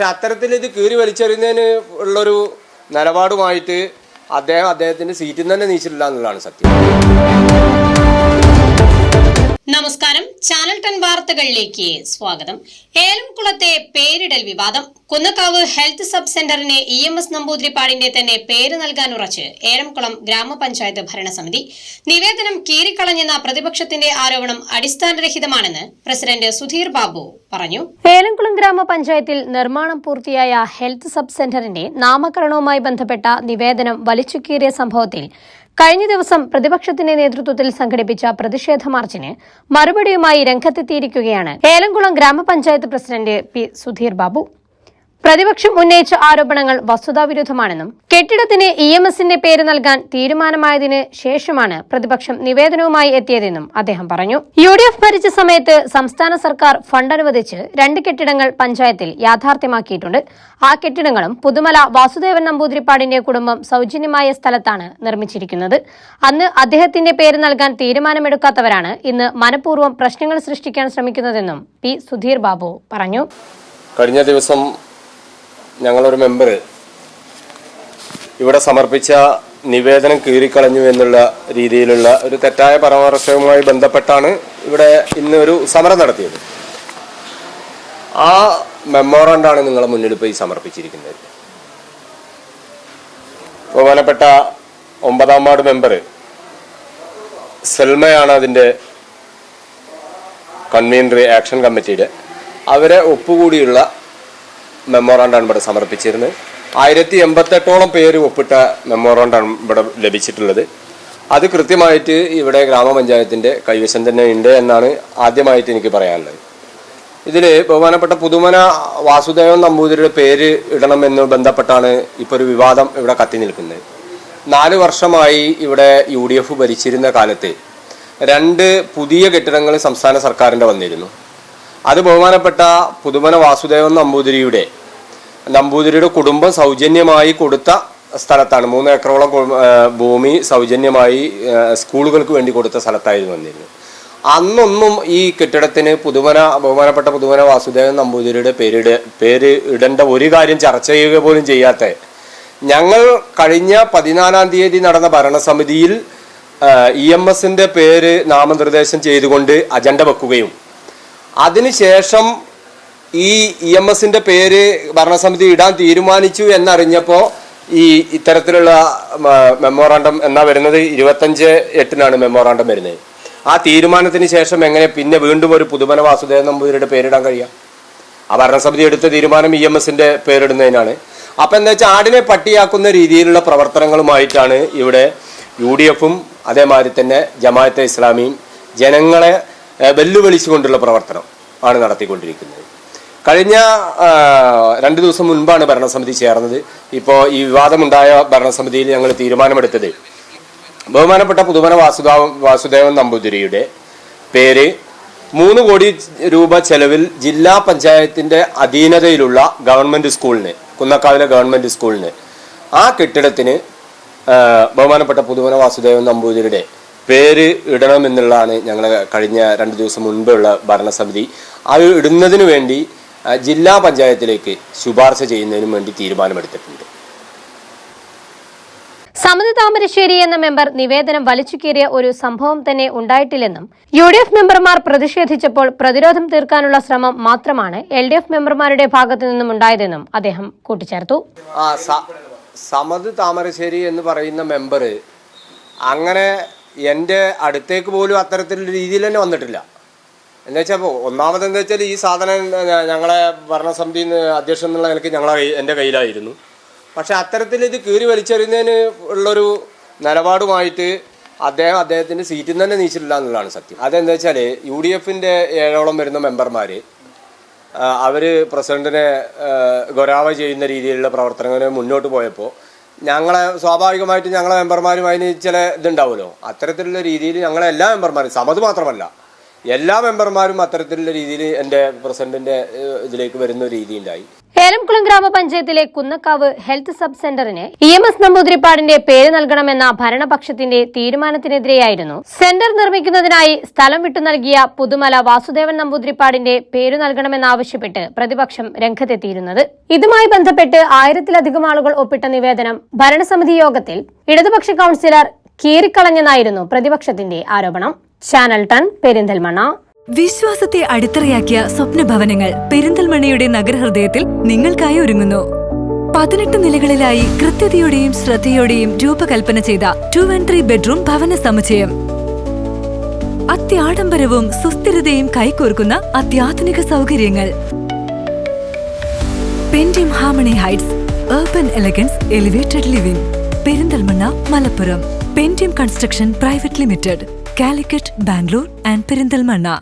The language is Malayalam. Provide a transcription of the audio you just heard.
പക്ഷെ അത്തരത്തിൽ ഇത് കീറി വലിച്ചെറിയുന്നതിന് ഉള്ളൊരു നിലപാടുമായിട്ട് അദ്ദേഹം അദ്ദേഹത്തിന്റെ സീറ്റിൽ തന്നെ നീച്ചിട്ടില്ല എന്നുള്ളതാണ് സത്യം. നമസ്കാരം. ചാനൽ ടെൻ വാർത്തകളിലേക്ക് സ്വാഗതം. ഏലംകുളത്തെ പേരിടൽ വിവാദം. കുന്നക്കാവ് ഹെൽത്ത് സബ് സെന്ററിന് ഇ എം എസ് നമ്പൂതിരിപ്പാടിന്റെ തന്നെ പേര് നൽകാൻ ഉറച്ച് ഏലംകുളം ഗ്രാമപഞ്ചായത്ത് ഭരണസമിതി. നിവേദനം കീറിക്കളഞ്ഞെന്ന പ്രതിപക്ഷത്തിന്റെ ആരോപണം അടിസ്ഥാനരഹിതമാണെന്ന് പ്രസിഡന്റ് സുധീർ ബാബു പറഞ്ഞു. ഏലംകുളം ഗ്രാമപഞ്ചായത്തിൽ നിർമ്മാണം പൂർത്തിയായ ഹെൽത്ത് സബ് സെന്ററിന്റെ നാമകരണവുമായി ബന്ധപ്പെട്ട നിവേദനം വലിച്ചുകീറിയ സംഭവത്തിൽ കഴിഞ്ഞ ദിവസം പ്രതിപക്ഷത്തിന്റെ നേതൃത്വത്തിൽ സംഘടിപ്പിച്ച പ്രതിഷേധ മാർച്ചിന് മറുപടിയുമായി രംഗത്തെത്തിയിരിക്കുകയാണ് ഏലംകുളം ഗ്രാമപഞ്ചായത്ത് പ്രസിഡന്റ് പി സുധീർ ബാബു. പ്രതിപക്ഷം ഉന്നയിച്ച ആരോപണങ്ങൾ വസ്തുതാവിരുദ്ധമാണെന്നും കെട്ടിടത്തിന് ഇ എം എസിന്റെ പേര് നൽകാൻ തീരുമാനമായതിന് ശേഷമാണ് പ്രതിപക്ഷം നിവേദനവുമായി എത്തിയതെന്നും അദ്ദേഹം പറഞ്ഞു. യു ഡി എഫ് ഭരിച്ച സമയത്ത് സംസ്ഥാന സർക്കാർ ഫണ്ട് അനുവദിച്ച് രണ്ട് കെട്ടിടങ്ങൾ പഞ്ചായത്തിൽ യാഥാർത്ഥ്യമാക്കിയിട്ടുണ്ട്. ആ കെട്ടിടങ്ങളും പുതുമല വാസുദേവൻ നമ്പൂതിരിപ്പാടിന്റെ കുടുംബം സൗജന്യമായ സ്ഥലത്താണ് നിർമ്മിച്ചിരിക്കുന്നത്. അന്ന് അദ്ദേഹത്തിന്റെ പേര് നൽകാൻ തീരുമാനമെടുക്കാത്തവരാണ് ഇന്ന് മനഃപൂർവം പ്രശ്നങ്ങൾ സൃഷ്ടിക്കാൻ ശ്രമിക്കുന്നതെന്നും പി സുധീർ ബാബു പറഞ്ഞു. കഴിഞ്ഞ ദിവസം ഞങ്ങളൊരു മെമ്പർ ഇവിടെ സമർപ്പിച്ച നിവേദനം കീറിക്കളഞ്ഞു എന്നുള്ള രീതിയിലുള്ള ഒരു തെറ്റായ പരാമർശവുമായി ബന്ധപ്പെട്ടാണ് ഇവിടെ ഇന്ന് ഒരു സമരം നടത്തിയത്. ആ മെമ്മോറാണ്ടാണ് നിങ്ങളെ മുന്നിൽ പോയി സമർപ്പിച്ചിരിക്കുന്നത്. ബഹുമാനപ്പെട്ട ഒമ്പതാം വാർഡ് മെമ്പർ സെൽമയാണ് അതിന്റെ കൺവീനർ ആക്ഷൻ കമ്മിറ്റിയുടെ അവരെ ഒപ്പുകൂടിയുള്ള മെമ്മോറാണ്ടാണ് ഇവിടെ സമർപ്പിച്ചിരുന്നത് ആയിരത്തി എൺപത്തെട്ടോളം പേര് ഒപ്പിട്ട മെമ്മോറാണ്ടാണ് ഇവിടെ ലഭിച്ചിട്ടുള്ളത്. അത് കൃത്യമായിട്ട് ഇവിടെ ഗ്രാമപഞ്ചായത്തിന്റെ കൈവശം തന്നെ ഉണ്ട് എന്നാണ് ആദ്യമായിട്ട് എനിക്ക് പറയാനുള്ളത്. ഇതിൽ ബഹുമാനപ്പെട്ട പുതുമന വാസുദേവൻ നമ്പൂതിരിയുടെ പേര് ഇടണമെന്ന് ബന്ധപ്പെട്ടാണ് ഇപ്പോൾ ഒരു വിവാദം ഇവിടെ കത്തി നിൽക്കുന്നത്. നാല് വർഷമായി ഇവിടെ യു ഡി എഫ് ഭരിച്ചിരുന്ന കാലത്ത് രണ്ട് പുതിയ കെട്ടിടങ്ങൾ സംസ്ഥാന സർക്കാരിന്റെ വന്നിരുന്നു. അത് ബഹുമാനപ്പെട്ട പുതുമന വാസുദേവൻ നമ്പൂതിരിയുടെ നമ്പൂതിരിയുടെ കുടുംബം സൗജന്യമായി കൊടുത്ത സ്ഥലത്താണ്. മൂന്ന് ഏക്കറോളം ഭൂമി സൗജന്യമായി സ്കൂളുകൾക്ക് വേണ്ടി കൊടുത്ത സ്ഥലത്തായിരുന്നു വന്നിരുന്നു അന്നൊന്നും ഈ കെട്ടിടത്തിന് പുതുമന ബഹുമാനപ്പെട്ട പുതുമന വാസുദേവൻ നമ്പൂതിരിയുടെ പേരിട പേര് ഇടേണ്ട ഒരു കാര്യം ചർച്ച ചെയ്യുക പോലും ചെയ്യാത്ത ഞങ്ങൾ കഴിഞ്ഞ പതിനാലാം തീയതി നടന്ന ഭരണസമിതിയിൽ ഇ എം എസിന്റെ പേര് നാമനിർദ്ദേശം ചെയ്തുകൊണ്ട് അജണ്ട വെക്കുകയും അതിനുശേഷം ഈ ഇ എം എസിന്റെ പേര് ഭരണസമിതി ഇടാൻ തീരുമാനിച്ചു എന്നറിഞ്ഞപ്പോൾ ഈ ഇത്തരത്തിലുള്ള മെമ്മോറാണ്ടം എന്നാ വരുന്നത്? ഇരുപത്തഞ്ച് എട്ടിനാണ് മെമ്മോറാണ്ടം വരുന്നത്. ആ തീരുമാനത്തിന് ശേഷം എങ്ങനെ പിന്നെ വീണ്ടും ഒരു പുതുമന വാസുദേവൻ നമ്പൂതിരിയുടെ പേരിടാൻ കഴിയാം? ആ ഭരണസമിതി എടുത്ത തീരുമാനം ഇ എം എസിന്റെ പേരിടുന്നതിനാണ്. അപ്പൊ എന്താ വെച്ചാൽ ആടിനെ പട്ടിയാക്കുന്ന രീതിയിലുള്ള പ്രവർത്തനങ്ങളുമായിട്ടാണ് ഇവിടെ യു ഡി എഫും അതേമാതിരി തന്നെ ജമാഅത്തെ ഇസ്ലാമിയും ജനങ്ങളെ വെല്ലുവിളിച്ചുകൊണ്ടുള്ള പ്രവർത്തനം ആണ് നടത്തിക്കൊണ്ടിരിക്കുന്നത്. കഴിഞ്ഞ രണ്ടു ദിവസം മുൻപാണ് ഭരണസമിതി ചേർന്നത്. ഇപ്പോൾ ഈ വിവാദമുണ്ടായ ഭരണസമിതിയിൽ ഞങ്ങൾ തീരുമാനമെടുത്തത് ബഹുമാനപ്പെട്ട പുതുമന വാസുദേവൻ വാസുദേവൻ നമ്പൂതിരിയുടെ പേര് മൂന്ന് കോടി രൂപ ചെലവിൽ ജില്ലാ പഞ്ചായത്തിന്റെ അധീനതയിലുള്ള ഗവൺമെന്റ് സ്കൂളിന് കുന്നക്കാവിലെ ഗവൺമെന്റ് സ്കൂളിന് ആ കെട്ടിടത്തിന് ബഹുമാനപ്പെട്ട പുതുമന വാസുദേവൻ നമ്പൂതിരിയുടെ പേര് ഇടണമെന്നുള്ളതാണ് ഞങ്ങൾ കഴിഞ്ഞ രണ്ട് ദിവസം മുൻപുള്ള ഭരണസമിതി. അത് ഇടുന്നതിന് വേണ്ടി ജില്ലാ പഞ്ചായത്തിലേക്ക് ശുപാർശ ചെയ്യുന്നതിനും വേണ്ടി തീരുമാനമെടുത്തിട്ടുണ്ട്. സമത താമരശ്ശേരി എന്ന മെമ്പർ നിവേദനം വലിച്ചുകീറിയ ഒരു സംഭവം തന്നെ ഉണ്ടായിട്ടില്ലെന്നും യു ഡി എഫ് മെമ്പർമാർ പ്രതിഷേധിച്ചപ്പോൾ പ്രതിരോധം തീർക്കാനുള്ള ശ്രമം മാത്രമാണ് എൽ ഡി എഫ് മെമ്പർമാരുടെ ഭാഗത്തു നിന്നും ഉണ്ടായതെന്നും അദ്ദേഹം കൂട്ടിച്ചേർത്തു. സമത് താമരശ്ശേരി എന്ന് പറയുന്ന മെമ്പർ അങ്ങനെ എന്റെ അടുത്തേക്ക് പോലും അത്തരത്തിലുള്ള രീതിയിൽ തന്നെ വന്നിട്ടില്ല. എന്താ വെച്ചാൽ എന്താ വെച്ചാൽ ഈ സാധനം ഞങ്ങളെ ഭരണസമിതി അധ്യക്ഷൻ എന്നുള്ള നിലയ്ക്ക് ഞങ്ങളെ എന്റെ കയ്യിലായിരുന്നു. പക്ഷെ അത്തരത്തിൽ ഇത് കീറി വലിച്ചെറിയുന്നതിന് ഉള്ളൊരു നിലപാടുമായിട്ട് അദ്ദേഹം അദ്ദേഹത്തിന്റെ സീറ്റിൽ നിന്ന് തന്നെ നീച്ചിട്ടില്ല എന്നുള്ളതാണ് സത്യം. അതെന്താ വെച്ചാൽ യു ഡി എഫിന്റെ ഏഴോളം വരുന്ന മെമ്പർമാർ അവർ പ്രസിഡന്റിനെ ഗൊരാവ ചെയ്യുന്ന രീതിയിലുള്ള പ്രവർത്തനങ്ങൾ മുന്നോട്ട് പോയപ്പോൾ ഞങ്ങളെ സ്വാഭാവികമായിട്ടും ഞങ്ങളെ മെമ്പർമാരും അതിന് ചില ഇതുണ്ടാവുമല്ലോ. അത്തരത്തിലുള്ള രീതിയിൽ ഞങ്ങളെ എല്ലാ മെമ്പർമാരും സമത് മാത്രമല്ല എല്ലാ മെമ്പർമാരും അത്തരത്തിലുള്ള രീതിയിൽ എന്റെ പ്രസിഡന്റിന്റെ ഇതിലേക്ക് വരുന്ന രീതി ഉണ്ടായി ഏലംകുളം ഗ്രാമപഞ്ചായത്തിലെ കുന്നക്കാവ് ഹെൽത്ത് സബ് സെന്ററിന് ഇ എം എസ് നമ്പൂതിരിപ്പാടിന്റെ പേര് നൽകണമെന്ന ഭരണപക്ഷത്തിന്റെ തീരുമാനത്തിനെതിരെയായിരുന്നു. സെന്റർ നിർമ്മിക്കുന്നതിനായി സ്ഥലം വിട്ടു നൽകിയ പുതുമല വാസുദേവൻ നമ്പൂതിരിപ്പാടിന്റെ പേര് നൽകണമെന്നാവശ്യപ്പെട്ട് പ്രതിപക്ഷം രംഗത്തെത്തിയിരുന്നത്. ഇതുമായി ബന്ധപ്പെട്ട് ആയിരത്തിലധികം ആളുകൾ ഒപ്പിട്ട നിവേദനം ഭരണസമിതി യോഗത്തിൽ ഇടതുപക്ഷ കൌൺസിലർ കീറിക്കളഞ്ഞെന്നായിരുന്നു പ്രതിപക്ഷത്തിന്റെ ആരോപണം. ചാനൽ ടൺ പെരിന്തൽമണ്ണ വിശ്വാസത്തെ അടിത്തറയാക്കിയ സ്വപ്ന ഭവനങ്ങൾ പെരിന്തൽമണ്ണയുടെ നഗരഹൃദയത്തിൽ നിങ്ങൾക്കായി ഒരുങ്ങുന്നു. പതിനെട്ട് നിലകളിലായി കൃത്യതയോടെയും ശ്രദ്ധയോടെയും രൂപകൽപ്പന ചെയ്ത ടു ആൻഡ് ത്രീ ബെഡ്റൂം ഭവന സമുച്ചയം. അത്യാഡംബരവും സുസ്ഥിരതയും കൈകോർക്കുന്ന അത്യാധുനിക സൗകര്യങ്ങൾ. Pendim harmony heights urban elegance elevated living Perinthalmanna Malappuram. Pendim construction private limited Calicut Bangalore and Perinthalmanna.